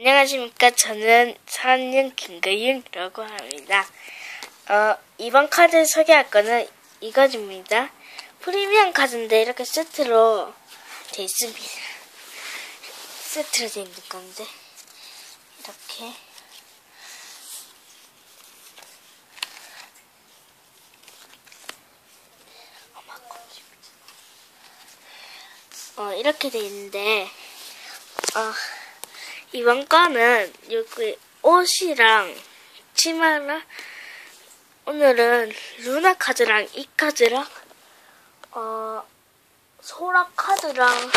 안녕하십니까. 저는 4학년 김가윤이라고 합니다. 어, 이번 카드 소개할 거는 이거입니다. 프리미엄 카드인데 이렇게 세트로 돼 있습니다. 세트로 돼 있는 건데 이렇게 어, 이렇게 돼 있는데 어, 이번 거는 여기 옷이랑 치마랑 오늘은 루나 카드랑 이 카드랑 어 소라 카드랑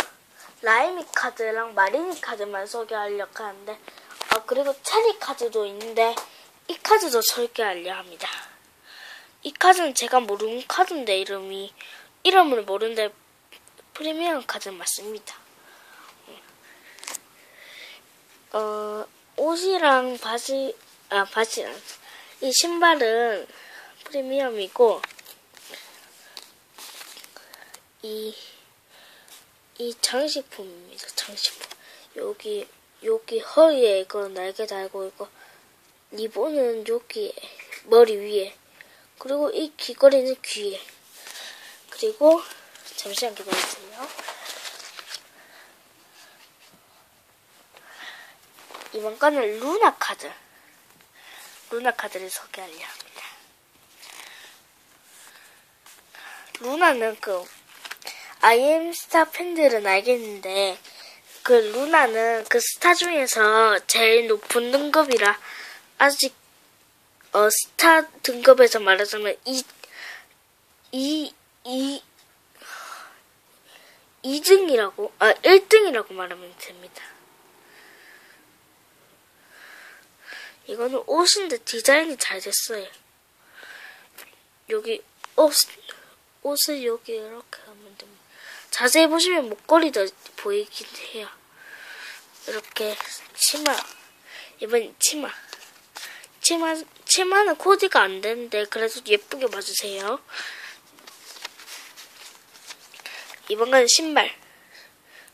라이미 카드랑 마리니 카드만 소개하려고 하는데 어 그리고 체리 카드도 있는데 이 카드도 소개하려 합니다. 이 카드는 제가 모르는 카드인데 이름이 이름을 모르는데 프리미엄 카드 맞습니다. 어, 옷이랑 바지, 아, 바지랑, 이 신발은 프리미엄이고, 이, 이 장식품입니다, 장식품. 여기, 여기 허리에 이거 날개 달고 있고, 리본은 여기에, 머리 위에, 그리고 이 귀걸이는 귀에, 그리고, 잠시만 기다려주세요. 이번 거는 루나 카드. 루나 카드를 소개하려 합니다. 루나는 그 아이엠 스타 팬들은 알겠는데 그 루나는 그 스타 중에서 제일 높은 등급이라 아직 어 스타 등급에서 말하자면 이 이이 2등이라고 아 1등이라고 말하면 됩니다. 이거는 옷인데 디자인이 잘 됐어요. 여기 옷, 옷을 여기 이렇게 하면 됩니다. 자세히 보시면 목걸이도 보이긴 해요. 이렇게 치마, 이번 치마. 치마, 치마는 코디가 안 되는데 그래도 예쁘게 봐주세요. 이번 건 신발.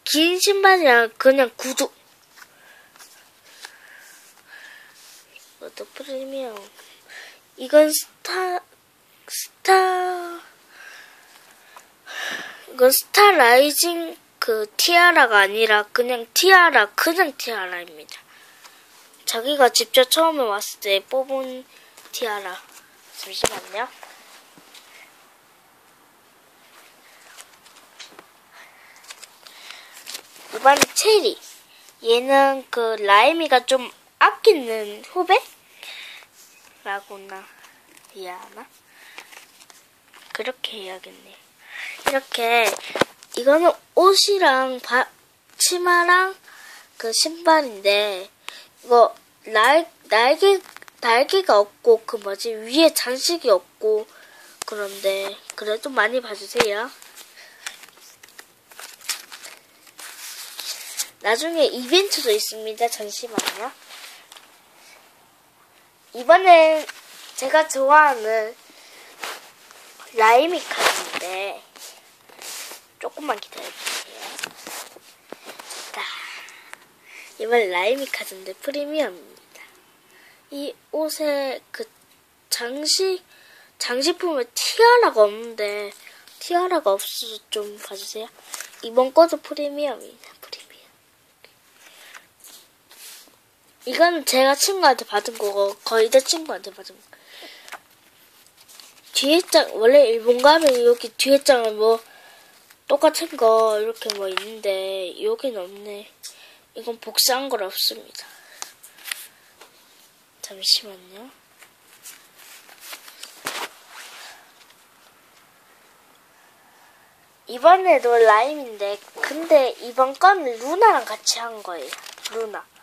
긴 신발이랑 그냥 구두. 이것도 프리미엄. 이건 스타, 스타, 이건 스타 라이징 그 티아라가 아니라 그냥 티아라, 그냥 티아라입니다. 자기가 직접 처음에 왔을 때 뽑은 티아라. 잠시만요. 이번 체리. 얘는 그 라임이가 좀 아끼는 후배? 라고나 해야 하나? 그렇게 해야겠네. 이렇게 이거는 옷이랑 바, 치마랑 그 신발인데 이거 날 날개 날개가 없고 그 뭐지 위에 장식이 없고 그런데 그래도 많이 봐주세요. 나중에 이벤트도 있습니다. 잠시만요. 이번엔 제가 좋아하는 라이미 카드인데 조금만 기다려주세요. 자, 이번 라이미 카드인데 프리미엄입니다. 이 옷에 그 장식 장식품에 티아라가 없는데 티아라가 없어서 좀 봐주세요. 이번 거도 프리미엄입니다. 프리미엄. 이건 제가 친구한테 받은 거고 거의 다 친구한테 받은 거. 뒤에 장 원래 일본 가면 여기 뒤에 장은 뭐 똑같은 거 이렇게 뭐 있는데 여기는 없네. 이건 복사한 걸 없습니다. 잠시만요. 이번에도 라임인데 근데 이번 거는 루나랑 같이 한 거예요. 루나.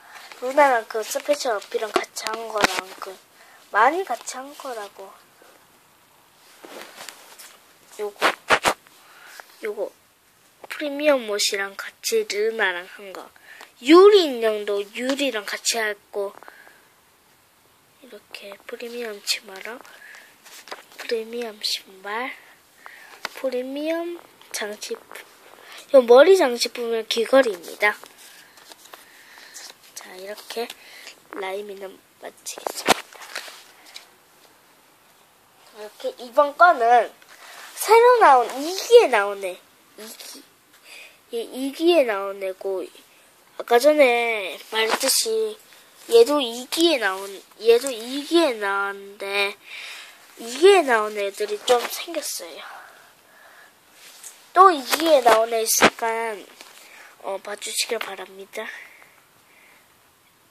루나랑 그 스페셜 어피랑 같이 한 거랑 그 많이 같이 한 거라고. 요거 요거 프리미엄 옷이랑 같이 르나랑 한 거. 유리 인형도 유리랑 같이 했고 이렇게 프리미엄 치마랑 프리미엄 신발 프리미엄 장식품 이 머리 장식품은 귀걸이입니다. 이렇게 라임이는 마치겠습니다. 이렇게 이번 거는 새로 나온 2기에 나온 애. 2기. 예, 2기에 나온 애고, 아까 전에 말했듯이 얘도 2기에 나온, 얘도 2기에 나왔는데, 2기에 나온 애들이 좀 생겼어요. 또 2기에 나온 애 있으니까, 어, 봐주시길 바랍니다.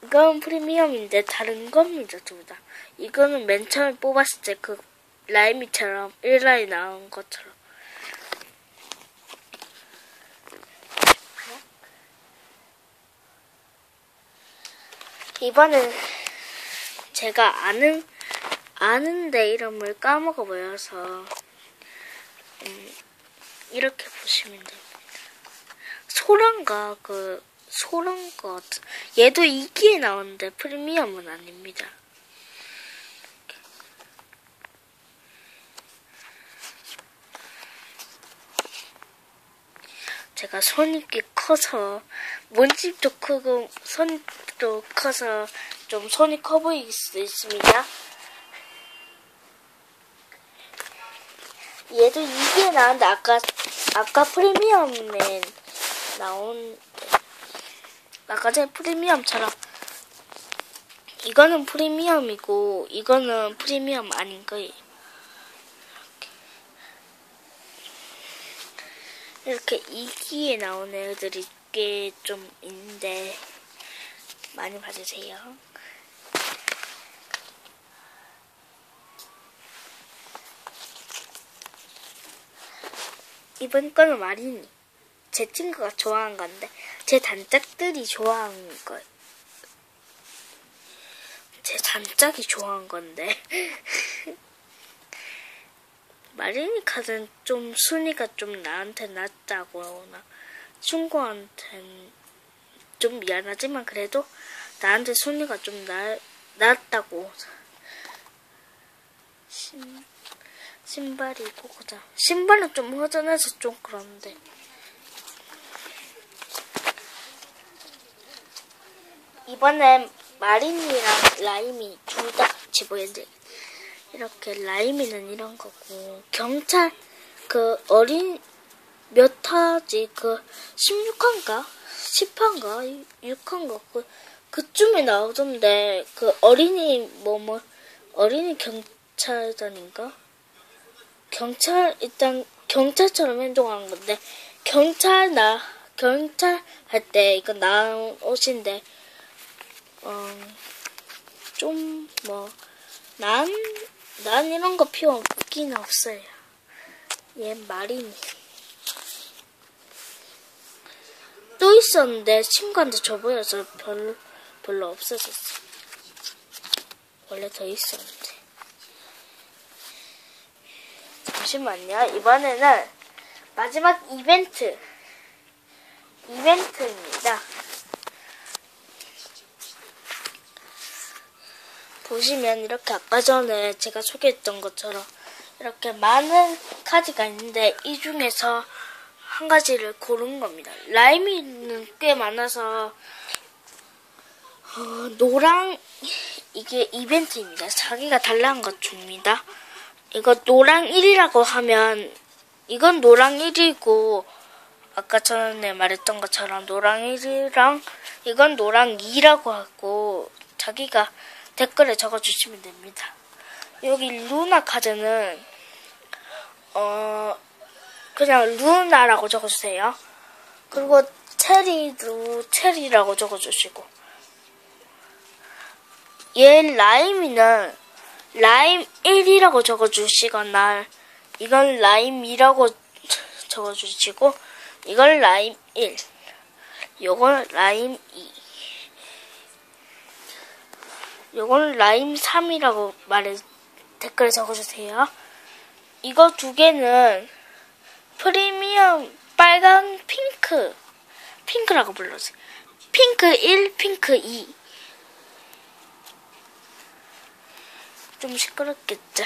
이건 프리미엄인데 다른 겁니다, 둘 다. 이거는 맨 처음에 뽑았을 때 그 라이미처럼 1라인 나온 것처럼. 이번엔 제가 아는 아는데 이름을 까먹어 버려서 음, 이렇게 보시면 됩니다. 소란가 그 소란가 같은 얘도 2기에 나오는데 프리미엄은 아닙니다. 제가 손이 꽤 커서 몸집도 크고 손도 커서 좀 손이 커 보일 수 있습니다. 얘도 이게 나왔는데 아까 아까 프리미엄에 나온 전에 프리미엄처럼 이거는 프리미엄이고 이거는 프리미엄 아닌 거예요. 이렇게 2기에 나온 애들이 꽤 좀 있는데 많이 봐주세요. 이번 거는 마린이. 제 친구가 좋아한 건데 제 단짝들이 좋아하는 거예요. 제 단짝이 좋아한 건데. 마리니 카드는 좀 순위가 좀 나한테 낮다거나 친구한테는 좀 미안하지만 그래도 나한테 순위가 좀 나, 낮다고. 신, 신발이 이거거든 신발은 좀 허전해서 좀 그런데 이번엔 마린이랑 라임이 둘 다 같이 보여드릴게요 이렇게 라임이는 이런 거고 경찰 그 어린 몇 화지? 그 16화인가? 10화인가? 6화인가 그 그쯤에 나오던데 그 어린이 뭐뭐 뭐, 어린이 경찰단인가? 경찰 일단 경찰처럼 행동하는 건데 경찰 나 경찰 할 때 이거 옷인데 어 좀 뭐 난 난 이런 거 필요 없긴 없어요. 얘 마린이. 또 있었는데 친구한테 줘버려서 별로, 별로 없어졌어. 원래 더 있었는데. 잠시만요. 이번에는 마지막 이벤트. 이벤트입니다. 보시면 이렇게 아까 전에 제가 소개했던 것처럼 이렇게 많은 카드가 있는데 이 중에서 한 가지를 고른 겁니다. 라임이는 꽤 많아서 어, 노랑 이게 이벤트입니다. 자기가 달라는 것 줍니다. 이거 노랑 1이라고 하면 이건 노랑 1이고 아까 전에 말했던 것처럼 노랑 1이랑 이건 노랑 2라고 하고 자기가 댓글에 적어주시면 됩니다. 여기 루나 카드는 어 그냥 루나라고 적어주세요. 그리고 체리도 체리라고 적어주시고 얘 라임이는 라임 1이라고 적어주시거나 이건 라임 2라고 적어주시고 이건 라임 1 요건 라임 2 요건 라임 3이라고 말해 댓글 적어주세요. 이거 두 개는 프리미엄 빨간 핑크 핑크라고 불러주세요. 핑크 1, 핑크 2. 좀 시끄럽겠죠.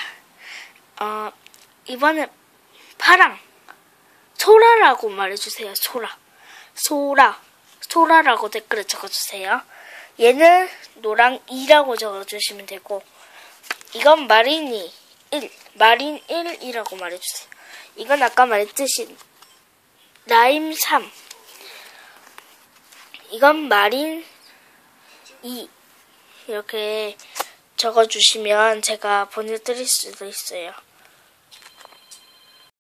어, 이번에 파랑 소라라고 말해주세요. 소라. 소라. 소라라고 댓글에 적어주세요. 얘는 노랑 2라고 적어주시면 되고 이건 마린이 1, 마린 1이라고 말해주세요. 이건 아까 말했듯이 라임 3 이건 마린 2 이렇게 적어주시면 제가 보내드릴 수도 있어요.